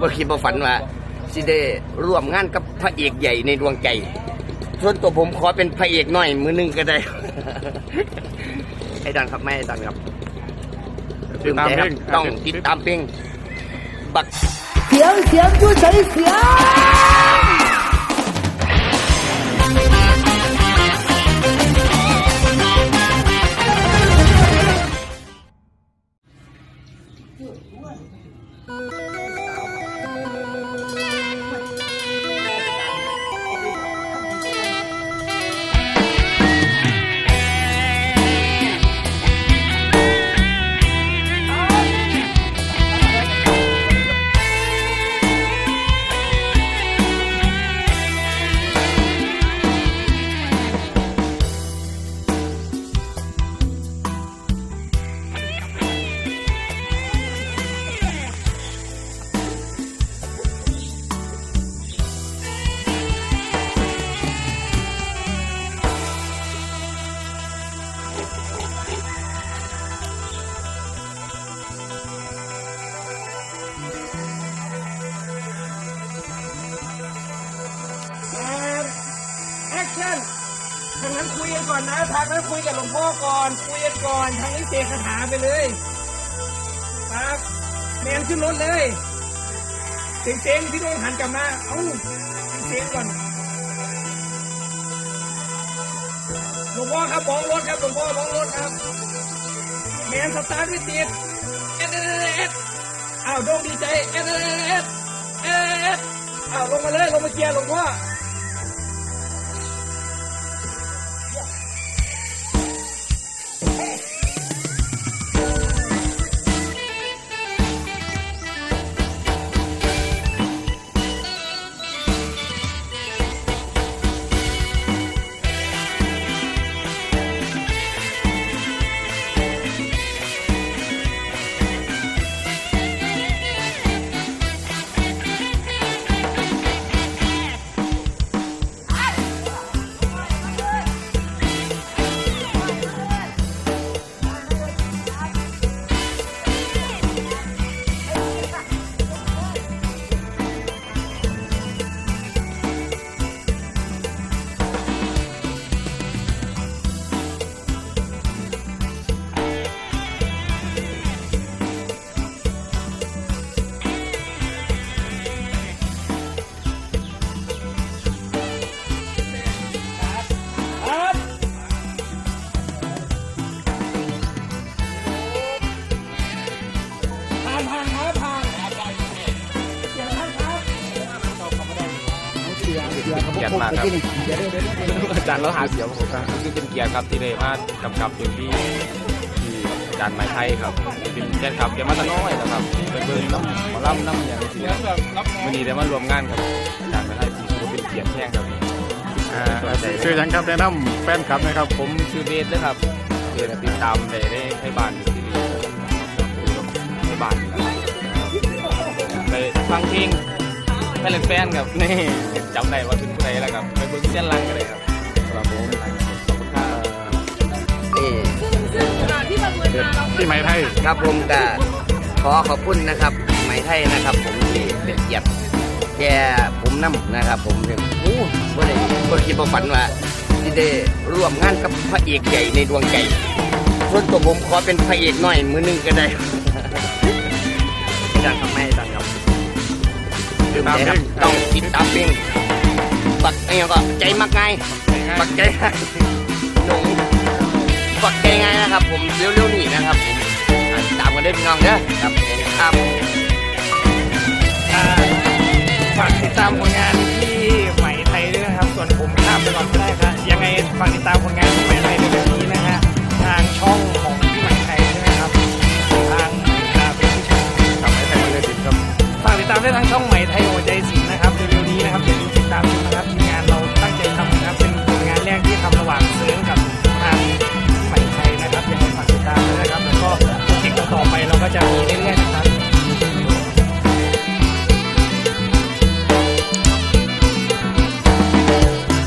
บ่คิดบ่ฝันว่าสิได้ร่วมงานกับพระเอกใหญ่ในดวงใจ ส่วนตัวผมขอเป็นพระเอกหน่อยมือหนึงก็ได้ ไอ้ดันครับไม่ไอ้ดันครับติดตามเพลงต้องติดตามเพลงบักเสียงเสียงอยู่ใช้เสียงแทางนั้นคุยกันก่อนนะทางนั้นคุยกับหลวงพ่อก่อน คุยกันก่อน ทางนี้เสกคาถาไปเลยครับแมนขึ้นรถเลยเสียงเสียงพี่โน้องหันกลับมา เอ้าเสียงก่อน หลวงพ่อครับมองรถครับหลวงพ่อมองรถครับ แมนสตาร์ทไม่ติดเอสเอสเอสอ้าวโดงดีใจเอสเอสเอสเอสอ้าวลงมาเลยลงมาเกียร์หลวงพ่อ เกียรติมากครับอาจารย์เราหาเสียงผมครับคือเป็นเกียรติครับที่ได้มากำกับเอ็มวีที่อาจารย์ไม้ไทยครับเป็นแฟนคลับแกมาแตะน้อยนะครับไปเบิ่งน้ำหมอลำน้ำอย่างนี้ครับวันนี้ได้มารวมงานกับอาจารย์ไม้ไทยที่ถือว่าเป็นเกียรติแท้ครับอ่าชื่อยังครับแนะนำแฟนคลับนะครับ ผมชื่อเบสนะครับเบสติดตามได้ได้ให้บ้านอยู่ที่นี่ให้บ้านนะครับไปฟังเพลง แฟนแฟนครับนี่จำได้ว่าถึงผู้ใดแล้วครับไปเบิ่งเส้นลังกันเลยครับครับผมขอบคุณครับนี่ที่ไหมไทย ครับผมก็ขอขอบคุณนะครับไหมไทยนะครับ ผมที่เป็นเกียรติแก่ผมนํนะครับ ผมถึงโอ้บ่ได้บ่คิดบ่ฝันว่าสิได้ร่วมงานกับพระเอกใหญ่ในดวงใจส่วนตัวผมขอเป็นพระเอกหน่อยมือหนึงก็ได้ไอ้ดันครับไม่ไอ้ดันครับ ลืมใจครับต้องติดตามเพลงบักไอ้ยังก็ใจมักง่ายบักใจง่ายหนุ่มบักใจง่ายนะครับ ผมเร็วๆนี่นะครับผมอ่าตามกันได้พี่น้องเด้อครับผมครับอ่าฝากติดตามผลงานที่ใหม่ไทยด้วยนะครับ ส่วนผมข้ามไปก่อนก็ได้ครับยังไงฝากติดตามผลงานที่